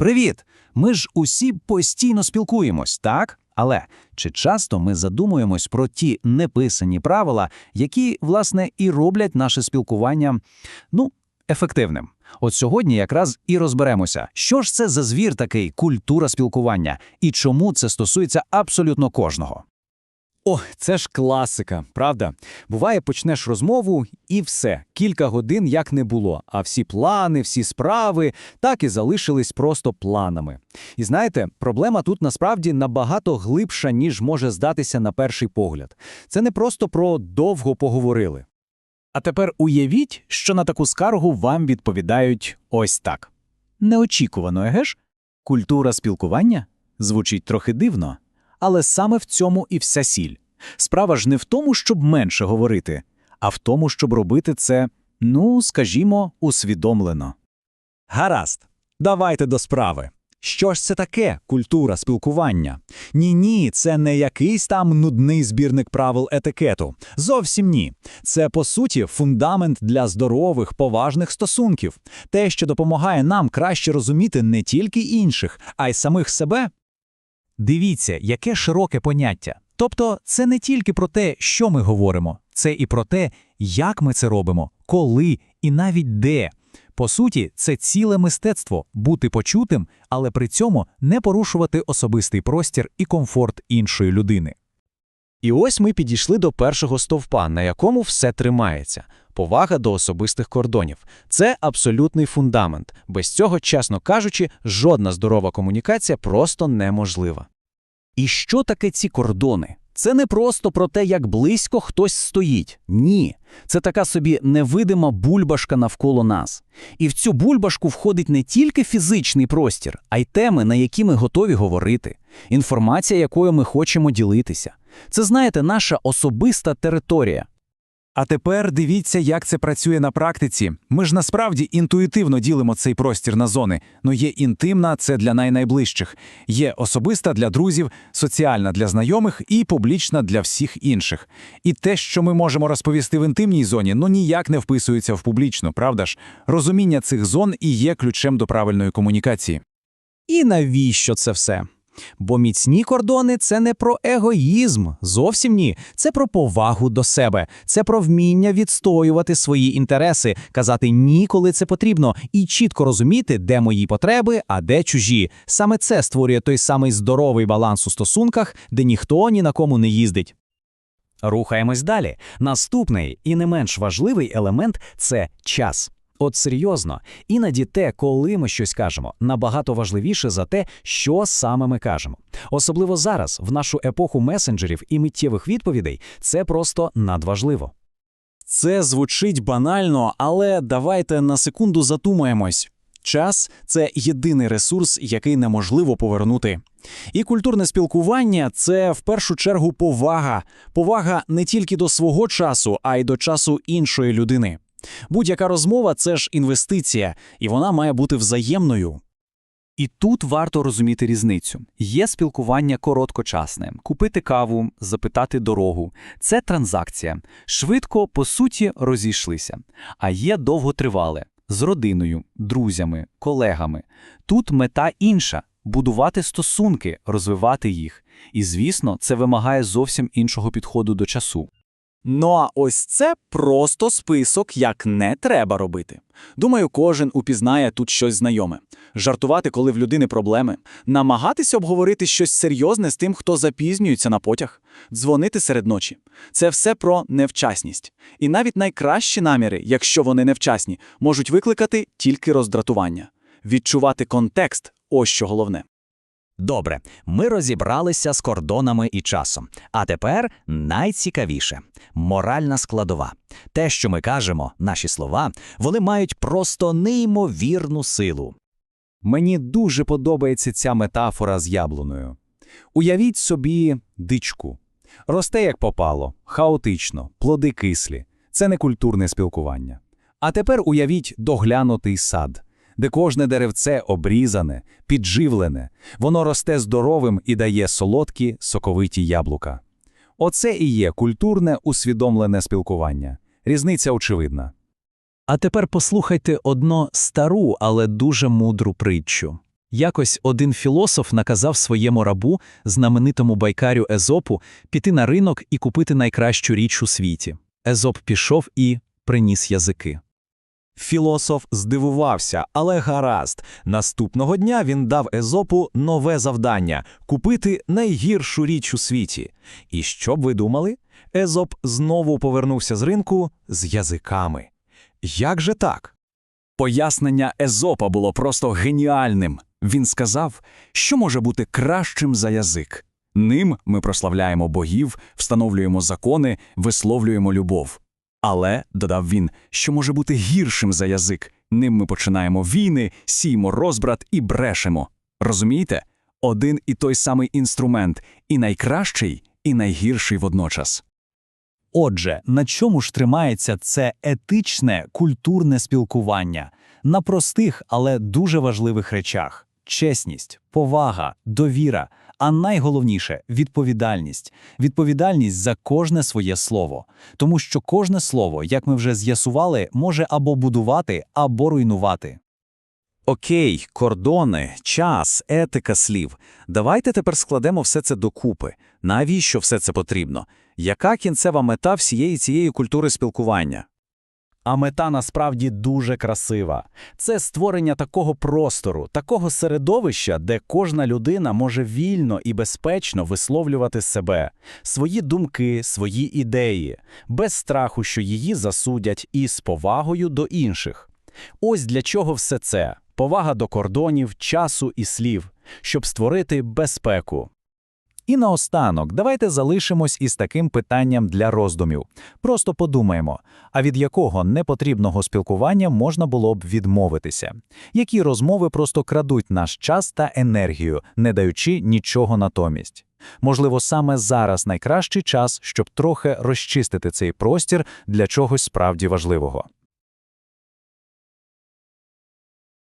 Привіт! Ми ж усі постійно спілкуємось, так? Але чи часто ми задумуємось про ті неписані правила, які, власне, і роблять наше спілкування, ну, ефективним? От сьогодні якраз і розберемося, що ж це за звір такий культура спілкування і чому це стосується абсолютно кожного. О, це ж класика, правда? Буває, почнеш розмову і все, кілька годин як не було, а всі плани, всі справи так і залишились просто планами. І знаєте, проблема тут насправді набагато глибша, ніж може здатися на перший погляд. Це не просто про довго поговорили. А тепер уявіть, що на таку скаргу вам відповідають ось так. Неочікувано, еге ж? Культура спілкування? Звучить трохи дивно, але саме в цьому і вся сіль. Справа ж не в тому, щоб менше говорити, а в тому, щоб робити це, ну, скажімо, усвідомлено. Гаразд, давайте до справи. Що ж це таке культура спілкування? Ні, ні, це не якийсь там нудний збірник правил етикету. Зовсім ні. Це по суті фундамент для здорових, поважних стосунків, те, що допомагає нам краще розуміти не тільки інших, а й самих себе. Дивіться, яке широке поняття. Тобто, це не тільки про те, що ми говоримо, це і про те, як ми це робимо, коли і навіть де. По суті, це ціле мистецтво бути почутим, але при цьому не порушувати особистий простір і комфорт іншої людини. І ось ми підійшли до першого стовпа, на якому все тримається. Повага до особистих кордонів. Це абсолютний фундамент. Без цього, чесно кажучи, жодна здорова комунікація просто неможлива. І що таке ці кордони? Це не просто про те, як близько хтось стоїть. Ні, це така собі невидима бульбашка навколо нас. І в цю бульбашку входить не тільки фізичний простір, а й теми, на які ми готові говорити, інформація, якою ми хочемо ділитися. Це, знаєте, наша особиста територія. А тепер дивіться, як це працює на практиці. Ми ж насправді інтуїтивно ділимо цей простір на зони. Ну є інтимна це для найнайближчих, є особиста для друзів, соціальна для знайомих і публічна для всіх інших. І те, що ми можемо розповісти в інтимній зоні, ну ніяк не вписується в публічну, правда ж? Розуміння цих зон і є ключем до правильної комунікації. І навіщо це все? Бо міцні кордони це не про егоїзм, зовсім ні. Це про повагу до себе, це про вміння відстоювати свої інтереси, казати ні, коли це потрібно, і чітко розуміти, де мої потреби, а де чужі. Саме це створює той самий здоровий баланс у стосунках, де ніхто ні на кому не їздить. Рухаємось далі. Наступний і не менш важливий елемент це час. От серйозно, іноді те, коли ми щось кажемо, набагато важливіше за те, що саме ми кажемо. Особливо зараз, в нашу епоху месенджерів і миттєвих відповідей, це просто надважливо. Це звучить банально, але давайте на секунду задумаємось. Час це єдиний ресурс, який неможливо повернути. І культурне спілкування це в першу чергу повага. Повага не тільки до свого часу, а й до часу іншої людини. Будь-яка розмова це ж інвестиція, і вона має бути взаємною. І тут варто розуміти різницю. Є спілкування короткочасне, купити каву, запитати дорогу. Це транзакція. Швидко, по суті, розійшлися. А є довготривале з родиною, друзями, колегами. Тут мета інша будувати стосунки, розвивати їх. І, звісно, це вимагає зовсім іншого підходу до часу. Ну а ось це просто список, як не треба робити. Думаю, кожен упізнає тут щось знайоме. Жартувати, коли в людини проблеми, намагатися обговорити щось серйозне з тим, хто запізнюється на потяг, дзвонити серед ночі. Це все про невчасність. І навіть найкращі наміри, якщо вони невчасні, можуть викликати тільки роздратування. Відчувати контекст ось що головне. Добре, ми розібралися з кордонами і часом. А тепер найцікавіше моральна складова. Те, що ми кажемо, наші слова, вони мають просто неймовірну силу. Мені дуже подобається ця метафора з яблуною. Уявіть собі дичку. Росте як попало, хаотично, плоди кислі. Це не культурне спілкування. А тепер уявіть доглянутий сад де кожне деревце обрізане, підживлене, воно росте здоровим і дає солодкі, соковиті яблука. Оце і є культурне усвідомлене спілкування. Різниця очевидна. А тепер послухайте одну стару, але дуже мудру притчу. Якось один філософ наказав своєму рабу, знаменитому байкарю Езопу, піти на ринок і купити найкращу річ у світі. Езоп пішов і приніс язики. Філософ здивувався, але гаразд. Наступного дня він дав Езопу нове завдання купити найгіршу річ у світі. І що б ви думали? Езоп знову повернувся з ринку з язиками. Як же так? Пояснення Езопа було просто геніальним. Він сказав, що може бути кращим за язик. Ним ми прославляємо богів, встановлюємо закони, висловлюємо любов. Але, додав він, що може бути гіршим за язик. Ним ми починаємо війни, сіємо розбрат і брешемо. Розумієте? Один і той самий інструмент, і найкращий, і найгірший водночас. Отже, на чому ж тримається це етичне культурне спілкування? На простих, але дуже важливих речах: чесність, повага, довіра, а найголовніше відповідальність. Відповідальність за кожне своє слово. Тому що кожне слово, як ми вже з'ясували, може або будувати, або руйнувати. Окей, кордони, час, етика слів. Давайте тепер складемо все це докупи. Навіщо все це потрібно? Яка кінцева мета всієї цієї культури спілкування? А мета насправді дуже красива. Це створення такого простору, такого середовища, де кожна людина може вільно і безпечно висловлювати себе, свої думки, свої ідеї, без страху, що її засудять, і з повагою до інших. Ось для чого все це повага до кордонів, часу і слів, щоб створити безпеку. І наостанок, давайте залишимось із таким питанням для роздумів. Просто подумаємо, а від якого непотрібного спілкування можна було б відмовитися? Які розмови просто крадуть наш час та енергію, не даючи нічого натомість? Можливо, саме зараз найкращий час, щоб трохи розчистити цей простір для чогось справді важливого.